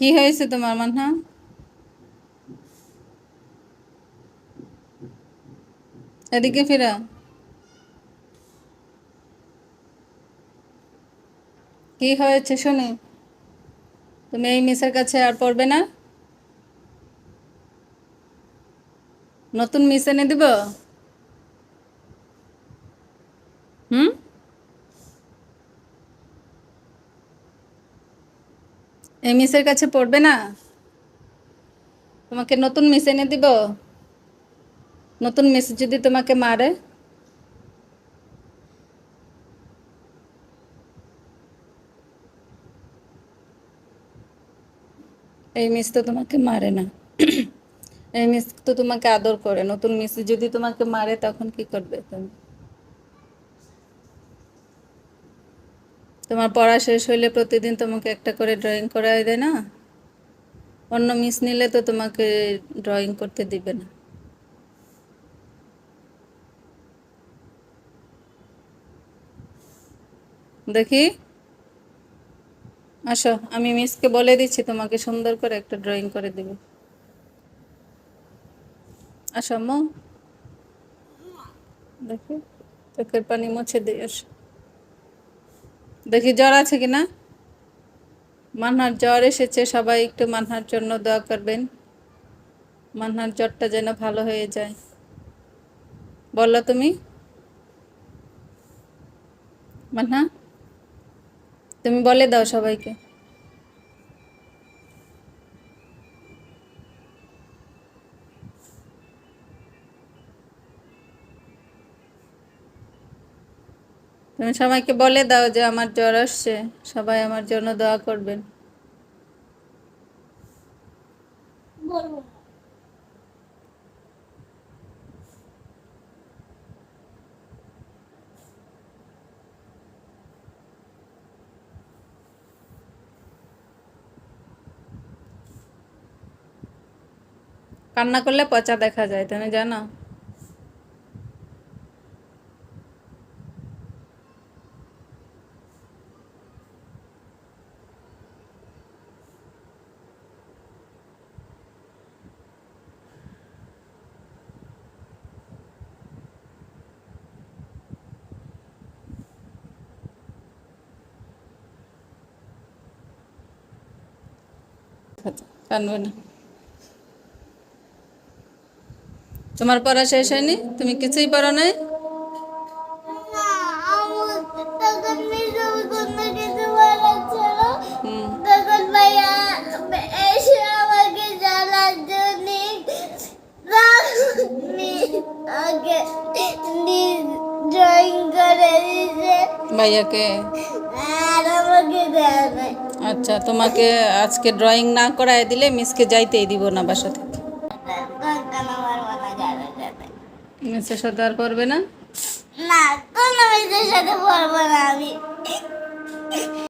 কি হয়েছে তোমার মানহা এদিকে ফিরা। কি হয়েছে শুনি? তুমি এই মিসের কাছে আর পড়বে না? নতুন মিস এনে দিব? এই মিসের কাছে পড়বে না? তোমাকে নতুন মিস এনে দিব। নতুন মিস যদি তোমাকে মারে। এই মিস তো তোমাকে মারে না। এই মিস তো তোমাকে আদর করে। নতুন মিস যদি তোমাকে মারে, তখন কি করবে তুমি? তোমার পড়া শেষ হইলে প্রতিদিন তোমাকে একটা করে ড্রয়িং করাই দেয় না? অন্য মিস নিলে তো তোমাকে ড্রয়িং করতে দিবে না। দেখি। আসো, আমি মিসকে বলে দিচ্ছি, তোমাকে সুন্দর করে একটা ড্রয়িং করে দেবে। আসো, আম্মু। দেখি, চোখের পানি মুছে দিয়ে আসো। দেখি জ্বর আছে কি না মানহার জ্বর এসেছে, সবাই একটু মানহার জন্য দোয়া করবেন। মানহার জ্বরটা যেন ভালো হয়ে যায়। বলল তুমি। মানহা তুমি বলে দাও সবাইকে। তুমি সবাইকে বলে দাও যে আমার জ্বর আসছে। সবাই আমার জন্য দোয়া করবেন। কান্না করলে পচা দেখা যায়, তুমি জানো? কানবে না। তোমার পড়া শেষ হয়নি? তুমি কিছুই পড়ো নাই? ভাইয়াকে? আচ্ছা তোমাকে আজকে ড্রয়িং না করায় দিলে মিসকে যাইতেই দিব না বাসা থেকে। মিসের সাথে আর করবে না?